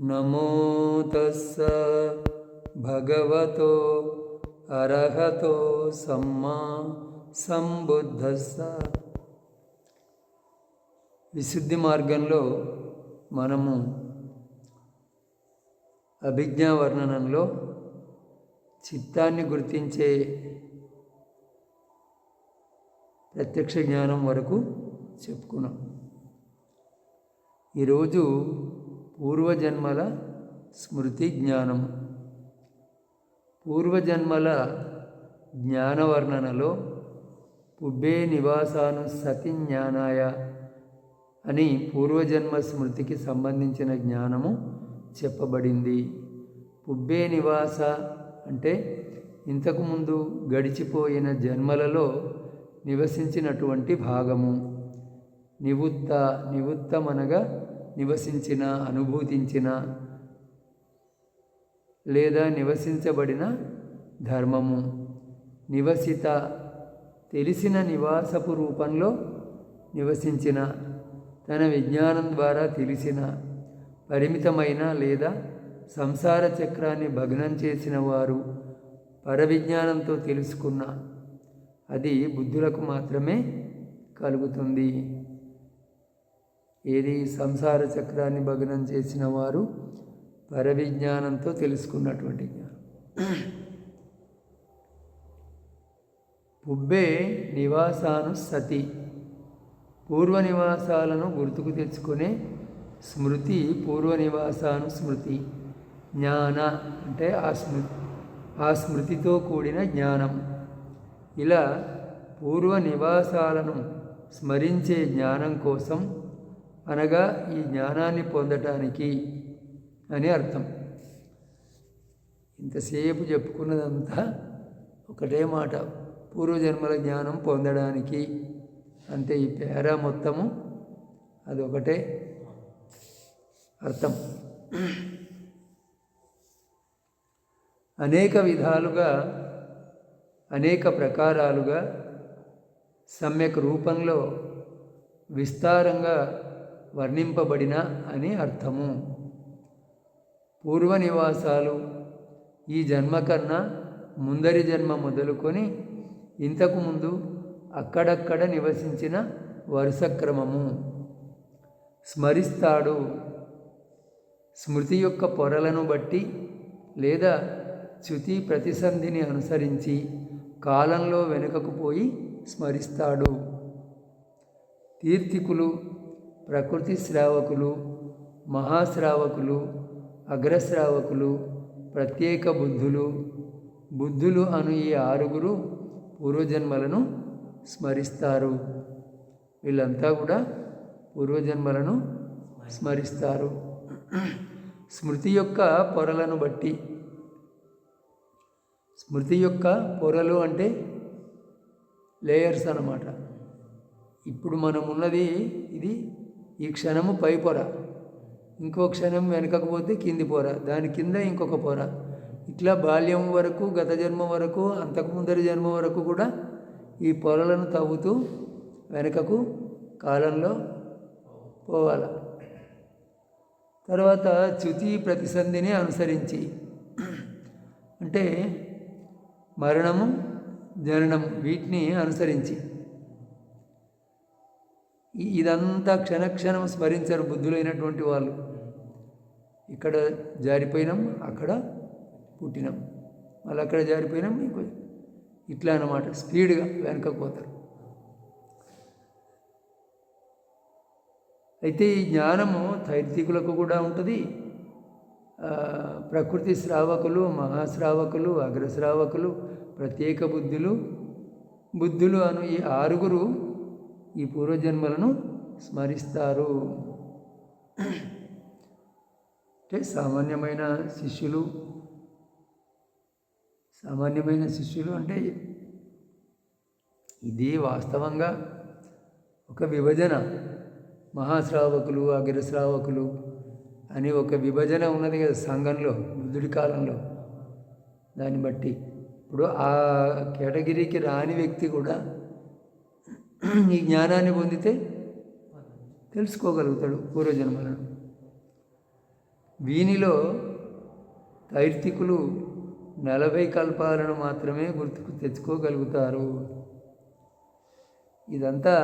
నమో తస్స భగవతో అర్హతో సమ్మా సంబుద్ధస్స. విశుద్ధి మార్గంలో మనము అభిజ్ఞా వర్ణనంలో చిత్తాన్ని గుర్తించే ప్రత్యక్ష జ్ఞానం వరకు చెప్పుకున్నాం. ఈరోజు పూర్వజన్మల స్మృతి జ్ఞానం. పూర్వజన్మల జ్ఞానవర్ణనలో పుబ్బే నివాసాను సతి జ్ఞానాయ అని పూర్వజన్మ స్మృతికి సంబంధించిన జ్ఞానము చెప్పబడింది. పుబ్బే నివాస అంటే ఇంతకుముందు గడిచిపోయిన జన్మలలో నివసించినటువంటి భాగము. నివుత్త నివుత్తమనగా నివసించిన అనుభూతించిన లేదా నివసించబడిన ధర్మము. నివసిత తెలిసిన నివాసపు రూపంలో నివసించిన తన విజ్ఞానం ద్వారా తెలిసిన పరిమితమైన లేదా సంసార చక్రాన్ని భగ్నం చేసిన వారు పరవిజ్ఞానంతో తెలుసుకున్న అది బుద్ధులకు మాత్రమే కలుగుతుంది. ఏది సంసార చక్రాన్ని భగ్నం చేసిన వారు పరవిజ్ఞానంతో తెలుసుకున్నటువంటి జ్ఞానం. పుబ్బే నివాసాను సతి. పూర్వ నివాసాలను గుర్తుకు తెచ్చుకునే స్మృతి పూర్వ నివాసాను స్మృతి. జ్ఞాన అంటే ఆ స్మృతి ఆ స్మృతితో కూడిన జ్ఞానం. ఇలా పూర్వ నివాసాలను స్మరించే జ్ఞానం కోసం అనగా ఈ జ్ఞానాన్ని పొందటానికి అని అర్థం. ఇంతసేపు చెప్పుకున్నదంతా ఒకటే మాట పూర్వజన్మల జ్ఞానం పొందడానికి. అంటే ఈ పేరా మొత్తము అదొకటే అర్థం. అనేక విధాలుగా అనేక ప్రకారాలుగా సమ్యక్ రూపంలో విస్తారంగా వర్ణింపబడిన అని అర్థము. పూర్వ నివాసాలు ఈ జన్మ కన్నా ముందరి జన్మ మొదలుకొని ఇంతకు ముందు అక్కడక్కడ నివసించిన వరుస క్రమము స్మరిస్తాడు. స్మృతి యొక్క పొరలను బట్టి లేదా చ్యుతి ప్రతిసంధిని అనుసరించి కాలంలో వెనుకకు పోయి స్మరిస్తాడు. తీర్థికులు ప్రకృతి శ్రావకులు మహాశ్రావకులు అగ్రశ్రావకులు ప్రత్యేక బుద్ధులు. బుద్ధులు అను ఈ ఆరుగురు పూర్వజన్మలను స్మరిస్తారు. వీళ్ళంతా కూడా పూర్వజన్మలను స్మరిస్తారు. స్మృతి యొక్క పొరలను బట్టి. స్మృతి యొక్క పొరలు అంటే లేయర్స్ అన్నమాట. ఇప్పుడు మనం ఉన్నది ఇది ఈ క్షణము పై పొర. ఇంకో క్షణం వెనకకపోతే కింది పొర. దాని కింద ఇంకొక పొర. ఇట్లా బాల్యం వరకు గత జన్మ వరకు అంతకు ముందరి జన్మ వరకు కూడా ఈ పొరలను తవ్వుతూ వెనకకు కాలంలో పోవాల. తర్వాత చ్యుతి ప్రతిసంధిని అనుసరించి. అంటే మరణము జననం వీటిని అనుసరించి. ఇదంతా క్షణక్షణం స్మరించారు బుద్ధులైనటువంటి వాళ్ళు. ఇక్కడ జారిపోయినాం అక్కడ పుట్టినాం. మళ్ళీ అక్కడ జారిపోయినాం ఇంకో ఇట్లా అన్నమాట. స్పీడ్గా వెనకకు పోతారు. అయితే ఈ జ్ఞానము తైర్థికులకు కూడా ఉంటుంది. ప్రకృతి శ్రావకులు మహాశ్రావకులు అగ్రశ్రావకులు ప్రత్యేక బుద్ధులు. బుద్ధులు అను ఈ ఆరుగురు ఈ పూర్వజన్మలను స్మరిస్తారు. అంటే సామాన్యమైన శిష్యులు సామాన్యమైన శిష్యులు అంటే ఇది వాస్తవంగా ఒక విభజన. మహాశ్రావకులు అగ్రశ్రావకులు అని ఒక విభజన ఉన్నది కదా సంఘంలో బుద్ధుడి కాలంలో. దాన్ని బట్టి ఇప్పుడు ఆ కేటగిరీకి రాని వ్యక్తి కూడా ఈ జ్ఞానాన్ని పొందితే తెలుసుకోగలుగుతాడు పూర్వజన్మలను. వీనిలో తైర్తికులు నలభై కల్పాలను మాత్రమే గుర్తుకు తెచ్చుకోగలుగుతారు. ఇదంతా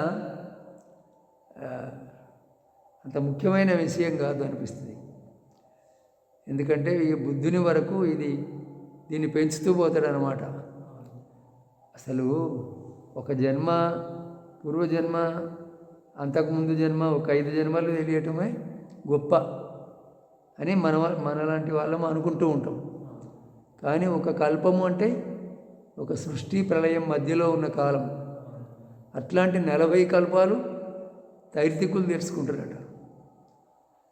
అంత ముఖ్యమైన విషయం కాదు అనిపిస్తుంది. ఎందుకంటే ఈ బుద్ధుని వరకు ఇది దీన్ని పెంచుతూ పోతాడనమాట అసలు ఒక జన్మ పూర్వజన్మ అంతకుముందు జన్మ ఒక ఐదు జన్మలు తెలియటమే గొప్ప అని మన మనలాంటి వాళ్ళం అనుకుంటూ ఉంటాం. కానీ ఒక కల్పము అంటే ఒక సృష్టి ప్రళయం మధ్యలో ఉన్న కాలం. అట్లాంటి నలభై కల్పాలు తైర్తికులు తెలుసుకుంటారట.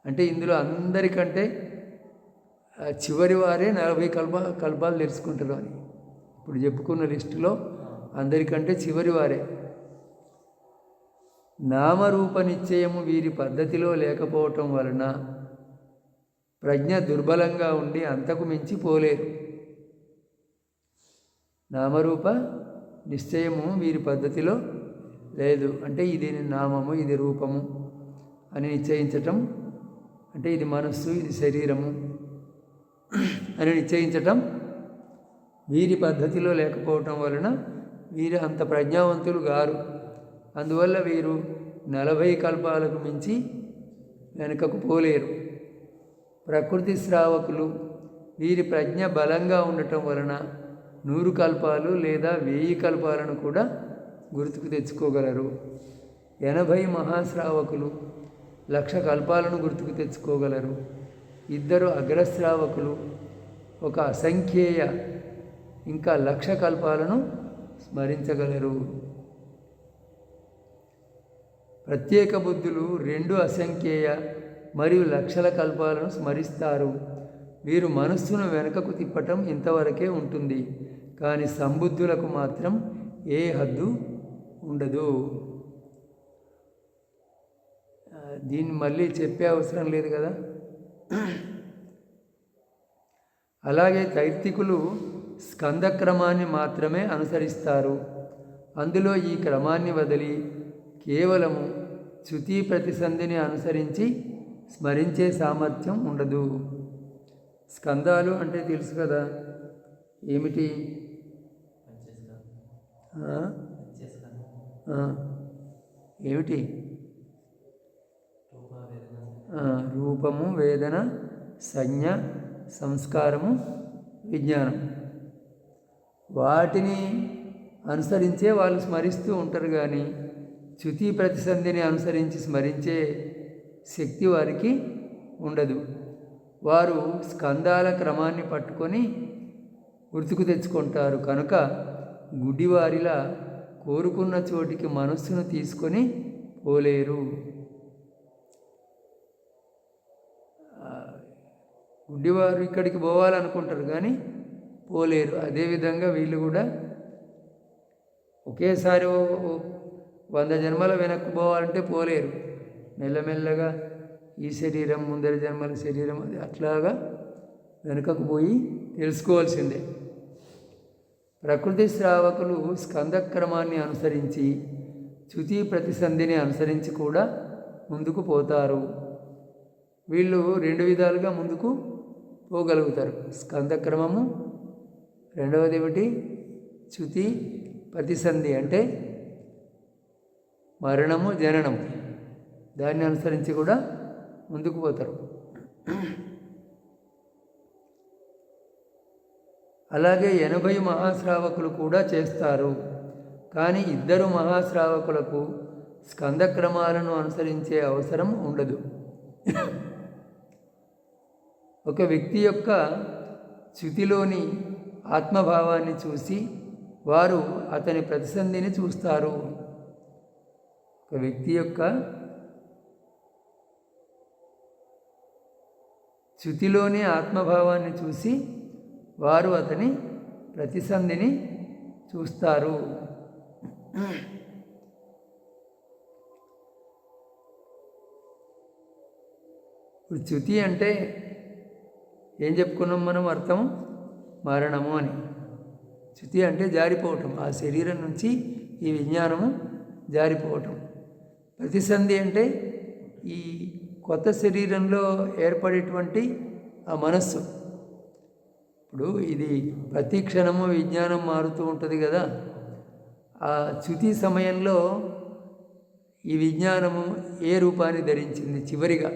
అంటే ఇందులో అందరికంటే చివరి వారే నలభై కల్ప కల్పాలు తెలుసుకుంటారు అని. ఇప్పుడు చెప్పుకున్న లిస్టులో అందరికంటే చివరి వారే. నామరూప నిశ్చయము వీరి పద్ధతిలో లేకపోవటం వలన ప్రజ్ఞ దుర్బలంగా ఉండి అంతకు మించి పోలేరు. నామరూప నిశ్చయము వీరి పద్ధతిలో లేదు. అంటే ఇది నామము ఇది రూపము అని నిశ్చయించటం అంటే ఇది మనస్సు ఇది శరీరము అని నిశ్చయించటం వీరి పద్ధతిలో లేకపోవటం వలన వీరు అంత ప్రజ్ఞావంతులు గారు. అందువల్ల వీరు నలభై కల్పాలకు మించి వెనుకకు పోలేరు. ప్రకృతి శ్రావకులు వీరి ప్రజ్ఞ బలంగా ఉండటం వలన నూరు కల్పాలు లేదా వెయ్యి కల్పాలను కూడా గుర్తుకు తెచ్చుకోగలరు. ఎనభై మహాశ్రావకులు లక్ష కల్పాలను గుర్తుకు తెచ్చుకోగలరు. ఇద్దరు అగ్రశ్రావకులు ఒక అసంఖ్యేయ ఇంకా లక్ష కల్పాలను స్మరించగలరు. ప్రత్యేక బుద్ధులు రెండు అసంఖ్యేయ మరియు లక్షల కల్పాలను స్మరిస్తారు. వీరు మనస్సును వెనుకకు తిప్పటం ఇంతవరకే ఉంటుంది. కానీ సంబుద్ధులకు మాత్రం ఏ హద్దు ఉండదు. దీన్ని మళ్ళీ చెప్పే అవసరం లేదు కదా? అలాగే తైర్తికులు స్కంద క్రమాన్ని మాత్రమే అనుసరిస్తారు. అందులో ఈ క్రమాన్ని వదిలి కేవలము శృతి ప్రతిసంధిని అనుసరించి స్మరించే సామర్థ్యం ఉండదు. స్కందాలు అంటే తెలుసు కదా. ఏమిటి? ఏమిటి? రూపము వేదన సంజ్ఞ సంస్కారము విజ్ఞానం. వాటిని అనుసరించే వాళ్ళు స్మరిస్తూ ఉంటారు కానీ చ్యుతి ప్రతిసంధిని అనుసరించి స్మరించే శక్తి వారికి ఉండదు. వారు స్కందాల క్రమాన్ని పట్టుకొని గుర్తుకు తెచ్చుకుంటారు. కనుక గుడ్డివారిలా కోరుకున్న చోటికి మనస్సును తీసుకొని పోలేరు. గుడ్డివారు ఇక్కడికి పోవాలనుకుంటారు కానీ పోలేరు. అదేవిధంగా వీళ్ళు కూడా ఒకేసారి వంద జన్మల వెనక్కి పోవాలంటే పోలేరు. మెల్లమెల్లగా ఈ శరీరం ముందరి జన్మల శరీరం అది అట్లాగా వెనుకకు పోయి తెలుసుకోవాల్సిందే. ప్రకృతి శ్రావకులు స్కందక్రమాన్ని అనుసరించి చ్యుతి ప్రతిసంధిని అనుసరించి కూడా ముందుకు పోతారు. వీళ్ళు రెండు విధాలుగా ముందుకు పోగలుగుతారు. స్కందక్రమము రెండవది ఏమిటి? చ్యుతి ప్రతిసంధి అంటే మరణము జననము. దాన్ని అనుసరించి కూడా ముందుకు పోతారు. అలాగే ఎనభై మహాశ్రావకులు కూడా చేస్తారు. కానీ ఇద్దరు మహాశ్రావకులకు స్కందక్రమాలను అనుసరించే అవసరం ఉండదు. ఒక వ్యక్తి యొక్క స్థితిలోని ఆత్మభావాన్ని చూసి వారు అతని ప్రతిసంధిని చూస్తారు. ఒక వ్యక్తి యొక్క చ్యుతిలోని ఆత్మభావాన్ని చూసి వారు అతని ప్రతిసంధిని చూస్తారు. ఇప్పుడు చ్యుతి అంటే ఏం చెప్పుకున్నాం మనం అర్థం? మరణము అని. చ్యుతి అంటే జారిపోవటం. ఆ శరీరం నుంచి ఈ విజ్ఞానము జారిపోవటం. ప్రతిసంధి అంటే ఈ కొత్త శరీరంలో ఏర్పడేటువంటి ఆ మనస్సు. ఇప్పుడు ఇది ప్రతి క్షణము విజ్ఞానం మారుతూ ఉంటుంది కదా. ఆ చ్యుతి సమయంలో ఈ విజ్ఞానము ఏ రూపాన్ని ధరించింది చివరిగా?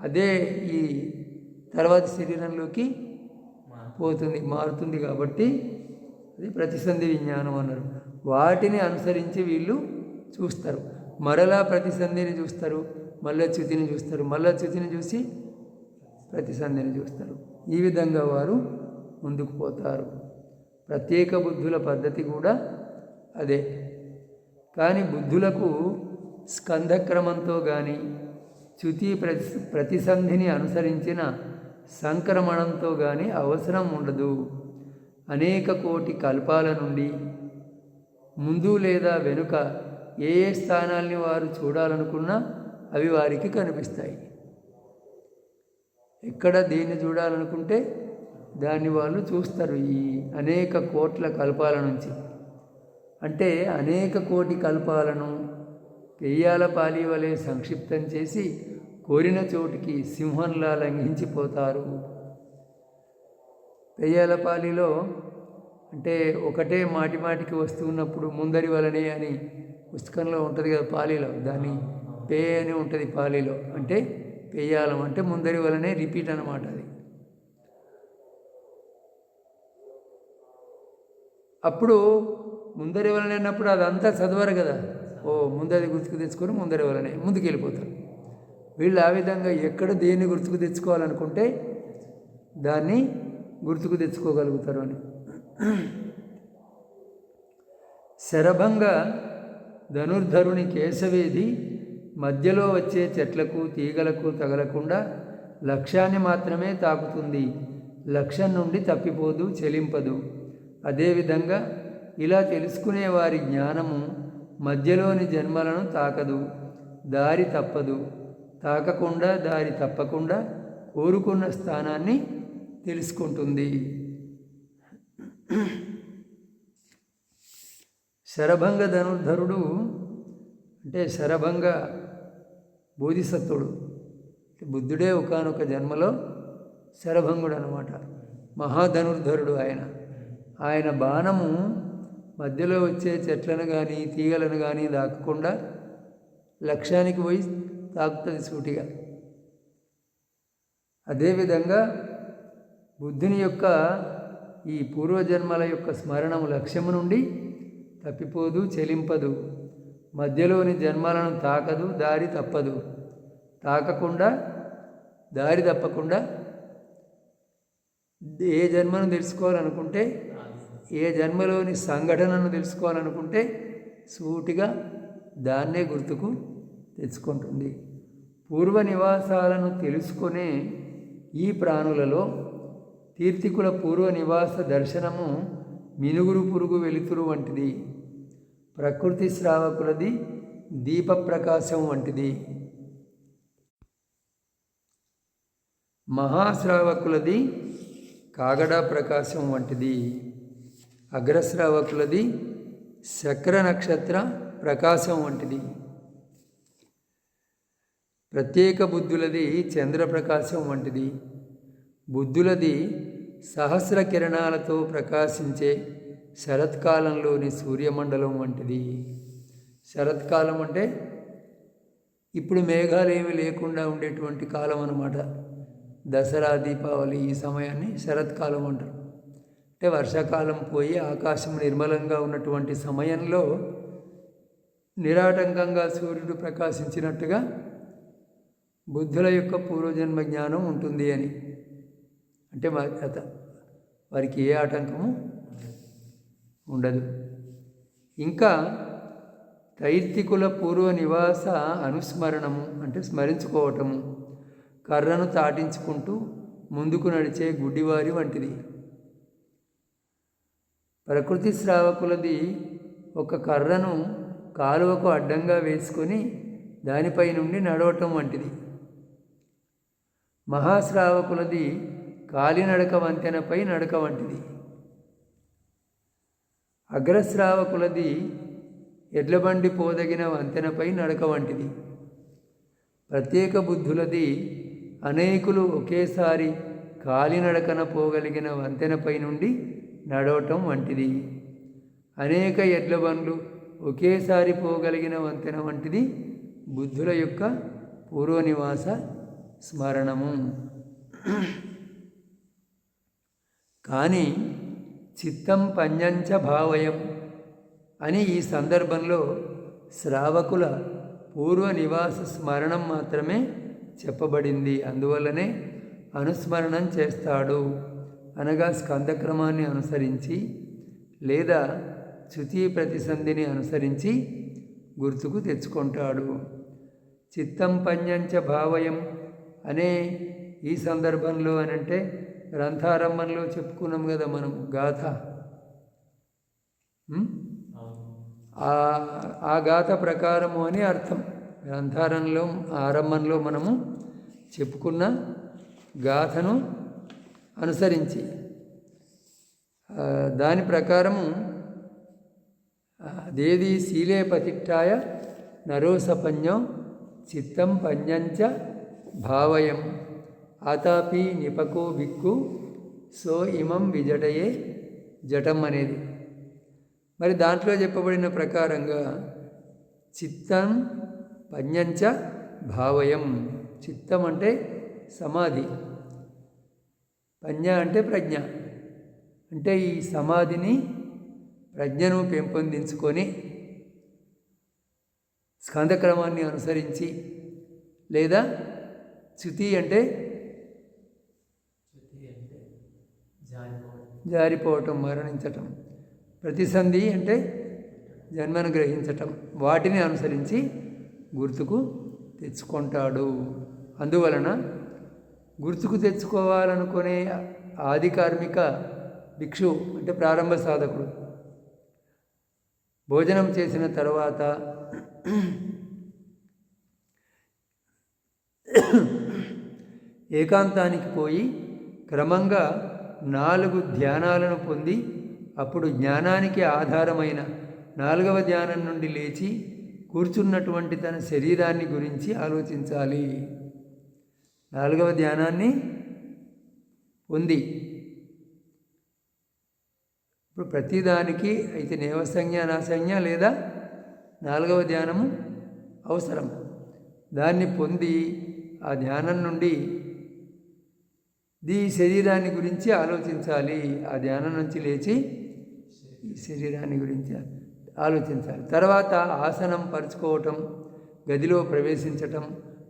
అదే ఈ తర్వాత శరీరంలోకి పోతుంది మారుతుంది కాబట్టి అది ప్రతిసంధి విజ్ఞానం అన్నారు. వాటిని అనుసరించి వీళ్ళు చూస్తారు. మరలా ప్రతిసంధిని చూస్తారు మల్ల చ్యుతిని చూస్తారు మల్ల చ్యుతిని చూసి ప్రతిసంధిని చూస్తారు. ఈ విధంగా వారు ముందుకు పోతారు. ప్రత్యేక బుద్ధుల పద్ధతి కూడా అదే. కానీ బుద్ధులకు స్కంధక్రమంతో కానీ చ్యుతి ప్రతి ప్రతిసంధిని అనుసరించిన సంక్రమణంతో కానీ అవసరం ఉండదు. అనేక కోటి కల్పాల నుండి ముందు లేదా వెనుక ఏ ఏ స్థానాల్ని వారు చూడాలనుకున్నా అవి వారికి కనిపిస్తాయి. ఎక్కడ దేన్ని చూడాలనుకుంటే దాన్ని వాళ్ళు చూస్తారు ఈ అనేక కోట్ల కల్పాల నుంచి. అంటే అనేక కోటి కల్పాలను పెయ్యాల పాలి వలె సంక్షిప్తం చేసి కోరిన చోటికి సింహంలా లంఘించిపోతారు. పెయ్యాల పాలిలో అంటే ఒకటే మాటి మాటికి వస్తున్నప్పుడు ముందరి వలనే అని పుస్తకంలో ఉంటుంది కదా పాలీలో దాన్ని పేయ అని ఉంటుంది పాలీలో అంటే పేయాలం అంటే ముందరి వలనే రిపీట్ అనమాట అది. అప్పుడు ముందరి వలనే అన్నప్పుడు అదంతా చదవరు కదా. ఓ ముందరి గుర్తుకు తెచ్చుకొని ముందరి వలనే ముందుకు వెళ్ళిపోతారు వీళ్ళు ఆ విధంగా ఎక్కడ దేన్ని గుర్తుకు తెచ్చుకోవాలనుకుంటే దాన్ని గుర్తుకు తెచ్చుకోగలుగుతారు అని. శరభంగా ధనుర్ధరుని కేశవేది మధ్యలో వచ్చే చెట్లకు తీగలకు తగలకుండా లక్ష్యాన్ని మాత్రమే తాకుతుంది. లక్ష్యం నుండి తప్పిపోదు చెలింపదు. అదేవిధంగా ఇలా తెలుసుకునే వారి జ్ఞానము మధ్యలోని జన్మలను తాకదు దారి తప్పదు. తాకకుండా దారి తప్పకుండా కోరుకున్న స్థానాన్ని తెలుసుకుంటుంది. శరభంగ ధనుర్ధరుడు అంటే శరభంగ బోధిసత్వుడు బుద్ధుడే ఒకనొక జన్మలో శరభంగుడు అనమాట మహాధనుర్ధరుడు ఆయన. ఆయన బాణము మధ్యలో వచ్చే చెట్లను కానీ తీగలను కానీ దాక్కకుండా లక్ష్యానికి పోయి తాకుతుంది సూటిగా. అదేవిధంగా బుద్ధుని యొక్క ఈ పూర్వజన్మల యొక్క స్మరణము లక్ష్యము నుండి తప్పిపోదు చెలింపదు. మధ్యలోని జన్మలను తాకదు దారి తప్పదు. తాకకుండా దారి తప్పకుండా ఏ జన్మను తెలుసుకోవాలనుకుంటే ఏ జన్మలోని సంఘటనను తెలుసుకోవాలనుకుంటే సూటిగా దాన్నే గుర్తుకు తెచ్చుకుంటుంది. పూర్వ నివాసాలను తెలుసుకునే ఈ ప్రాణులలో తీర్థికుల పూర్వ నివాస దర్శనము మినుగురు పురుగు వెలుతురు వంటిది. ప్రకృతి శ్రావకులది దీప ప్రకాశం వంటిది. మహాశ్రావకులది కాగడా ప్రకాశం వంటిది. అగ్రశ్రావకులది శక్ర నక్షత్ర ప్రకాశం వంటిది. ప్రత్యేక బుద్ధులది చంద్రప్రకాశం వంటిది. బుద్ధులది సహస్ర కిరణాలతో ప్రకాశించే శరత్కాలంలోని సూర్యమండలం వంటిది. శరత్కాలం అంటే ఇప్పుడు మేఘాలు ఏమి లేకుండా ఉండేటువంటి కాలం అన్నమాట. దసరా దీపావళి ఈ సమయాన్ని శరత్కాలం అంటారు. అంటే వర్షాకాలం పోయి ఆకాశం నిర్మలంగా ఉన్నటువంటి సమయంలో నిరాటంకంగా సూర్యుడు ప్రకాశించినట్టుగా బుద్ధుల యొక్క పూర్వజన్మ జ్ఞానం ఉంటుంది అని. అంటే వారికి ఏ ఆటంకము ఉండదు. ఇంకా తైర్తికుల పూర్వ నివాస అనుస్మరణము అంటే స్మరించుకోవటము కర్రను తాటించుకుంటూ ముందుకు నడిచే గుడ్డివారి వంటిది. ప్రకృతి శ్రావకులది ఒక కర్రను కాలువకు అడ్డంగా వేసుకొని దానిపై నుండి నడవటం వంటిది. మహాశ్రావకులది కాలినడక వంతెనపై నడక వంటిది. అగ్రశ్రావకులది ఎడ్లబండి పోదగిన వంతెనపై నడక వంటిది. ప్రత్యేక బుద్ధులది అనేకులు ఒకేసారి కాలినడకన పోగలిగిన వంతెనపై నుండి నడవటం వంటిది. అనేక ఎడ్ల బండ్లు ఒకేసారి పోగలిగిన వంతెన వంటిది బుద్ధుల యొక్క పూర్వనివాస స్మరణము. కానీ చిత్తం పంజంచ భావయం అని ఈ సందర్భంలో శ్రావకుల పూర్వ నివాస స్మరణం మాత్రమే చెప్పబడింది. అందువల్లనే అనుస్మరణం చేస్తాడు. అనగా స్కందక్రమాన్ని అనుసరించి లేదా శృతి ప్రతిసంధిని అనుసరించి గుర్తుకు తెచ్చుకుంటాడు. చిత్తం పంజంచ భావయం అనే ఈ సందర్భంలో అని అంటే గ్రంథారంభంలో చెప్పుకున్నాం కదా మనం గాథ. ఆ- గాథ ప్రకారము అని అర్థం. గ్రంథారంలో ఆరంభంలో మనము చెప్పుకున్న గాథను అనుసరించి. దాని ప్రకారము దేది శీలే పతిష్టాయ నరోసపన్యం చిత్తం పన్యంచ భావయం. ఆతాపి నిపకో బిక్కు సో ఇమం విజటయే జటం అనేది. మరి దాంట్లో చెప్పబడిన ప్రకారంగా చిత్తం పన్యంచ భావయం. చిత్తం అంటే సమాధి. పజ్ఞ అంటే ప్రజ్ఞ. అంటే ఈ సమాధిని ప్రజ్ఞను పెంపొందించుకొని స్కందక్రమాన్ని అనుసరించి లేదా చ్యుతి అంటే జారిపోవటం మరణించటం. ప్రతిసంధి అంటే జన్మను గ్రహించటం. వాటిని అనుసరించి గుర్తుకు తెచ్చుకుంటాడు. అందువలన గుర్తుకు తెచ్చుకోవాలనుకునే ఆది కార్మిక భిక్షు అంటే ప్రారంభ సాధకుడు. భోజనం చేసిన తర్వాత ఏకాంతానికి పోయి క్రమంగా నాలుగు ధ్యానాలను పొంది అప్పుడు జ్ఞానానికి ఆధారమైన నాలుగవ ధ్యానం నుండి లేచి కూర్చున్నటువంటి తన శరీరాన్ని గురించి ఆలోచించాలి. నాలుగవ ధ్యానాన్ని పొంది. ఇప్పుడు ప్రతిదానికి అయితే నేవసంజ్ఞ నాసంజ్ఞ లేదా నాలుగవ ధ్యానము అవసరం. దాన్ని పొంది ఆ ధ్యానం నుండి ఈ శరీరాన్ని గురించి ఆలోచించాలి. ఆ ధ్యానం నుంచి లేచి ఈ శరీరాన్ని గురించి ఆలోచించాలి. తర్వాత ఆసనం పరుచుకోవటం గదిలో ప్రవేశించటం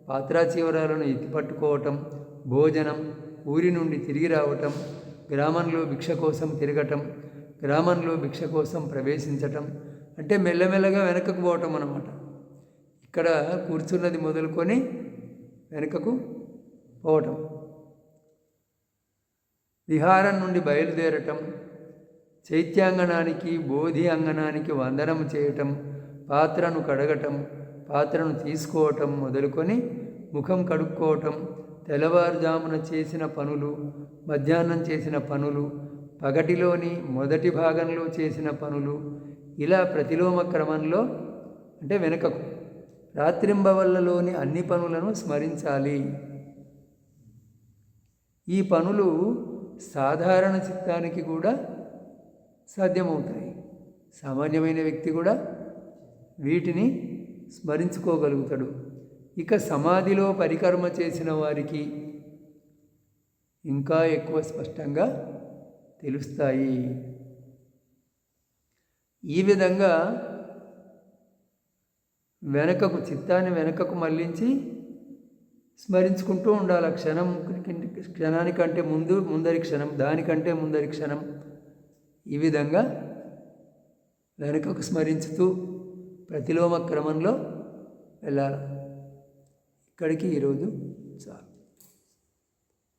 పాత్రాచీవరాలను ఎత్తిపట్టుకోవటం భోజనం ఊరి నుండి తిరిగి రావటం గ్రామంలో భిక్ష కోసం తిరగటం గ్రామంలో భిక్ష కోసం ప్రవేశించటం అంటే మెల్లమెల్లగా వెనకకు పోవటం అన్నమాట. ఇక్కడ కూర్చున్నది మొదలుకొని వెనుకకు పోవటం. విహారం నుండి బయలుదేరటం చైత్యాంగణానికి బోధి అంగణానికి వందనం చేయటం పాత్రను కడగటం పాత్రను తీసుకోవటం మొదలుకొని ముఖం కడుక్కోవటం తెల్లవారుజామున చేసిన పనులు మధ్యాహ్నం చేసిన పనులు పగటిలోని మొదటి భాగంలో చేసిన పనులు ఇలా ప్రతిలోమ క్రమంలో అంటే వెనుకకు రాత్రింబవళ్ళలోని అన్ని పనులను స్మరించాలి. ఈ పనులు సాధారణ చిత్తానికి కూడా సాధ్యమవుతాయి. సామాన్యమైన వ్యక్తి కూడా వీటిని స్మరించుకోగలుగుతాడు. ఇక సమాధిలో పరికర్మ చేసిన వారికి ఇంకా ఎక్కువ స్పష్టంగా తెలుస్తాయి. ఈ విధంగా వెనకకు చిత్తాన్ని వెనకకు మళ్ళించి స్మరించుకుంటూ ఉండాలి. ఆ క్షణం క్షణానికంటే ముందు ముందరి క్షణం దానికంటే ముందరి క్షణం ఈ విధంగా వెనుకకు స్మరించుతూ ప్రతిలోమ క్రమంలో వెళ్ళాలి. ఇక్కడికి ఈరోజు చాలు.